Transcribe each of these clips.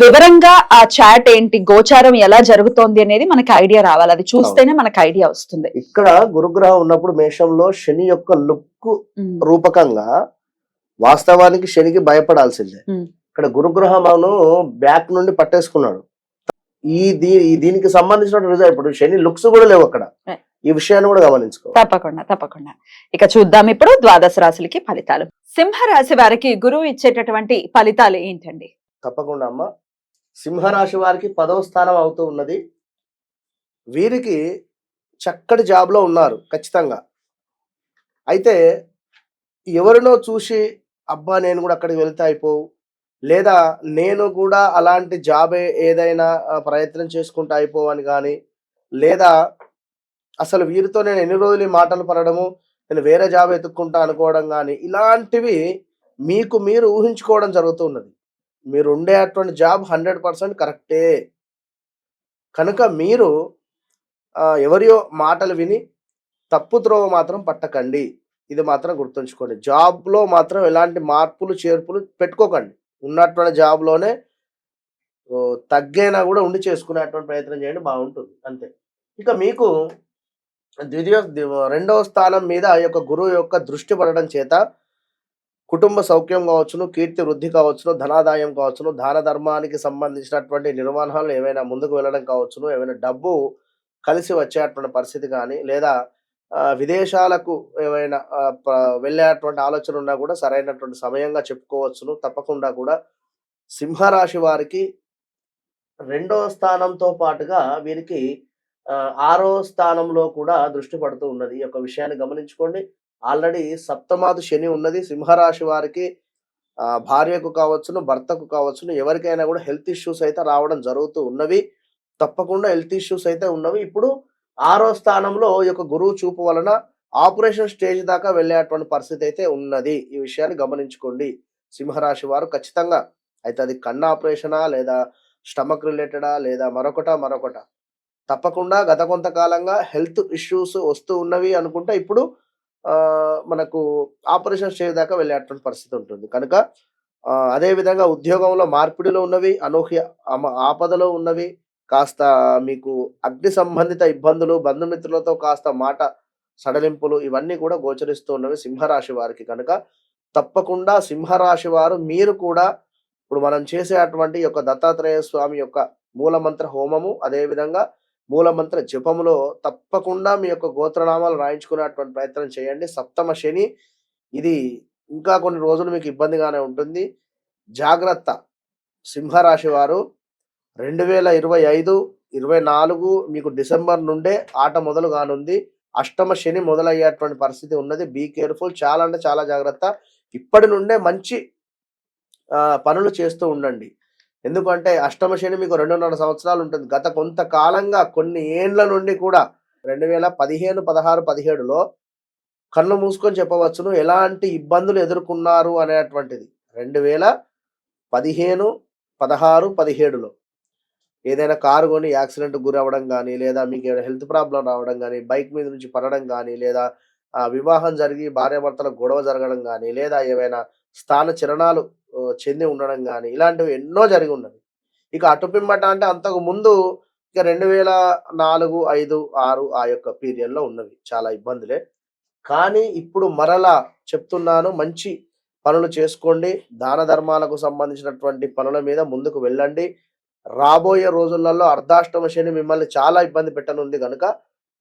వివరంగా ఆ చాట్ ఏంటి గోచారం ఎలా జరుగుతోంది అనేది మనకి ఐడియా రావాలి. అది చూస్తేనే మనకి ఐడియా వస్తుంది. ఇక్కడ గురుగ్రహం ఉన్నప్పుడు మేషంలో శని యొక్క లుక్ రూపకంగా వాస్తవానికి శనికి భయపడాల్సిందే. ఇక్కడ గురుగ్రహమును బ్యాక్ నుండి పట్టేసుకున్నాడు. ఈ దీనికి సంబంధించిన రిజల్ట్ ఇప్పుడు శని లుక్స్ కూడా లేవు అక్కడ. ఈ విషయాన్ని కూడా గమనించుకో. తప్పకుండా తప్పకుండా. ఇక చూద్దాం ఇప్పుడు ద్వాదశ రాశులకి ఫలితాలు. సింహ రాశి వారికి గురువు ఇచ్చేటటువంటి ఫలితాలు ఏంటండి? తప్పకుండా అమ్మ. సింహరాశి వారికి పదవ స్థానం అవుతూ ఉన్నది. వీరికి చక్కటి జాబ్లో ఉన్నారు ఖచ్చితంగా. అయితే ఎవరినో చూసి అబ్బా నేను కూడా అక్కడికి వెళ్తే అయిపోవు లేదా నేను కూడా అలాంటి జాబ్ ఏదైనా ప్రయత్నం చేసుకుంటూ అయిపోవని కానీ లేదా అసలు వీరితో నేను ఎన్ని రోజులు ఈ మాటలు పడడము నేను వేరే జాబ్ ఎత్తుక్కుంటా అనుకోవడం కానీ ఇలాంటివి మీకు మీరు ఊహించుకోవడం జరుగుతున్నది మీరు ఉండేటువంటి జాబ్ హండ్రెడ్ పర్సెంట్ కరెక్టే. కనుక మీరు ఎవరియో మాటలు విని తప్పు త్రోవ మాత్రం పట్టకండి. ఇది మాత్రం గుర్తుంచుకోండి. జాబ్లో మాత్రం ఎలాంటి మార్పులు చేర్పులు పెట్టుకోకండి. ఉన్నటువంటి జాబ్లోనే తగ్గైనా కూడా ఉండి చేసుకునేటువంటి ప్రయత్నం చేయండి బాగుంటుంది. అంతే. ఇక మీకు ద్వితీయ రెండవ స్థానం మీద ఆ యొక్క గురువు యొక్క దృష్టి పడడం చేత కుటుంబ సౌఖ్యం కావచ్చును కీర్తి వృద్ధి కావచ్చును ధనాదాయం కావచ్చును దాన ధర్మానికి సంబంధించినటువంటి నిర్వహణలు ఏమైనా ముందుకు వెళ్ళడం కావచ్చును ఏమైనా డబ్బు కలిసి వచ్చేటువంటి పరిస్థితి కానీ లేదా విదేశాలకు ఏమైనా వెళ్ళేటువంటి ఆలోచన ఉన్నా కూడా సరైనటువంటి సమయంగా చెప్పుకోవచ్చును. తప్పకుండా కూడా సింహరాశి వారికి రెండో స్థానంతో పాటుగా వీరికి ఆరో స్థానంలో కూడా దృష్టి పడుతూ ఉన్నది. ఈ యొక్క విషయాన్ని గమనించుకోండి. ఆల్రెడీ సప్తమాది శని ఉన్నది. సింహరాశి వారికి భార్యకు కావచ్చును భర్తకు కావచ్చును ఎవరికైనా కూడా హెల్త్ ఇష్యూస్ అయితే రావడం జరుగుతూ ఉన్నవి. తప్పకుండా హెల్త్ ఇష్యూస్ అయితే ఉన్నవి. ఇప్పుడు ఆరో స్థానంలో ఈ యొక్క గురువు చూపు వలన ఆపరేషన్ స్టేజ్ దాకా వెళ్ళేటువంటి పరిస్థితి అయితే ఉన్నది. ఈ విషయాన్ని గమనించుకోండి. సింహరాశి వారు ఖచ్చితంగా అయితే అది కన్ను ఆపరేషనా లేదా స్టమక్ రిలేటెడా లేదా మరొకట మరొకట. తప్పకుండా గత కొంతకాలంగా హెల్త్ ఇష్యూస్ వస్తూ ఉన్నవి అనుకుంటే ఇప్పుడు మనకు ఆపరేషన్ స్టేజ్ దాకా వెళ్ళేటువంటి పరిస్థితి ఉంటుంది. కనుక అదేవిధంగా ఉద్యోగంలో మార్పిడిలో ఉన్నవి అనూహ్య ఆపదలో ఉన్నవి కాస్త మీకు అగ్ని సంబంధిత ఇబ్బందులు బంధుమిత్రులతో కాస్త మాట సడలింపులు ఇవన్నీ కూడా గోచరిస్తూ ఉన్నవి సింహరాశి వారికి. కనుక తప్పకుండా సింహరాశి వారు మీరు కూడా ఇప్పుడు మనం చేసే అటువంటి యొక్క దత్తాత్రేయ స్వామి యొక్క మూలమంత్ర హోమము అదేవిధంగా మూలమంత్ర జపములో తప్పకుండా మీ యొక్క గోత్రనామాలు రాయించుకునేటువంటి ప్రయత్నం చేయండి. సప్తమ శని ఇది ఇంకా కొన్ని రోజులు మీకు ఇబ్బందిగానే ఉంటుంది. జాగ్రత్త. సింహరాశి వారు రెండు వేల ఇరవై ఐదు ఇరవై నాలుగు మీకు డిసెంబర్ నుండే ఆట మొదలు కానుంది. అష్టమ శని మొదలయ్యేటువంటి పరిస్థితి ఉన్నది. Be careful. చాలా అంటే చాలా జాగ్రత్త. ఇప్పటి నుండే మంచి పనులు చేస్తూ ఉండండి. ఎందుకంటే అష్టమ శని మీకు రెండున్నర సంవత్సరాలు ఉంటుంది. గత కొంతకాలంగా కొన్ని ఏండ్ల నుండి కూడా రెండు వేల పదిహేను పదహారు పదిహేడులో కళ్ళు మూసుకొని చెప్పవచ్చును. ఎలాంటి ఇబ్బందులు ఎదుర్కొన్నారు అనేటువంటిది. రెండు వేల పదిహేను పదహారు పదిహేడులో ఏదైనా కారు కొని యాక్సిడెంట్ గురి అవ్వడం కానీ లేదా మీకు ఏమైనా హెల్త్ ప్రాబ్లం రావడం కానీ బైక్ మీద నుంచి పడడం కానీ లేదా వివాహం జరిగి భార్యాభర్తల గొడవ జరగడం కానీ లేదా ఏవైనా స్థాన చలనాలు చెంది ఉండడం కానీ ఇలాంటివి ఎన్నో జరిగి ఉన్నవి. ఇక అటుపిమ్మట అంటే అంతకు ముందు ఇక రెండు వేల నాలుగు ఐదు ఆరు ఆ యొక్క పీరియడ్లో ఉన్నవి చాలా ఇబ్బందులే. కానీ ఇప్పుడు మరలా చెప్తున్నాను మంచి పనులు చేసుకోండి. దాన ధర్మాలకు సంబంధించినటువంటి పనుల మీద ముందుకు వెళ్ళండి. రాబోయే రోజులలో అర్ధాష్టమ శని మిమ్మల్ని చాలా ఇబ్బంది పెట్టనుంది కనుక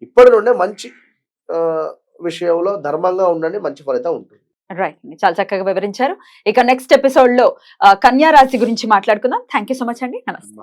ఇప్పటి నుండే మంచి విషయంలో ధర్మంగా ఉండండి మంచి ఫలితం ఉంటుంది. రైట్ చాలా చక్కగా వివరించారు. ఇక నెక్స్ట్ ఎపిసోడ్లో కన్యా రాశి గురించి మాట్లాడుకుందాం. థ్యాంక్ యూ సో మచ్ అండి. నమస్తే.